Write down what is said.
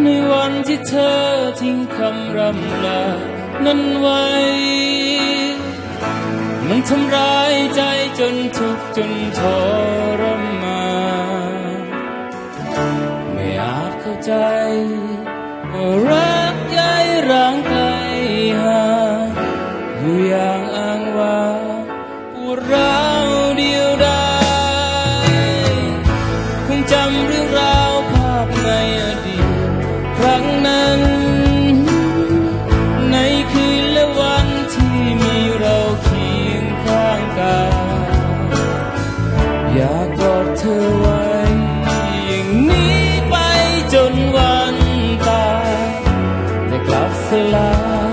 ในวันที่เธอทิ้งคำรำลานั้นไว้ มันทำร้ายใจจนทุกข์จนทรมานไม่อาจเข้าใจว่ารักใหญ่ร่างกายหาอยู่อย่างอ้างว่าปวดร้าวเดียวดายคงจำเรื่อง เธอไว้ อย่างนี้ไปจนวันตายแต่กลับสลาย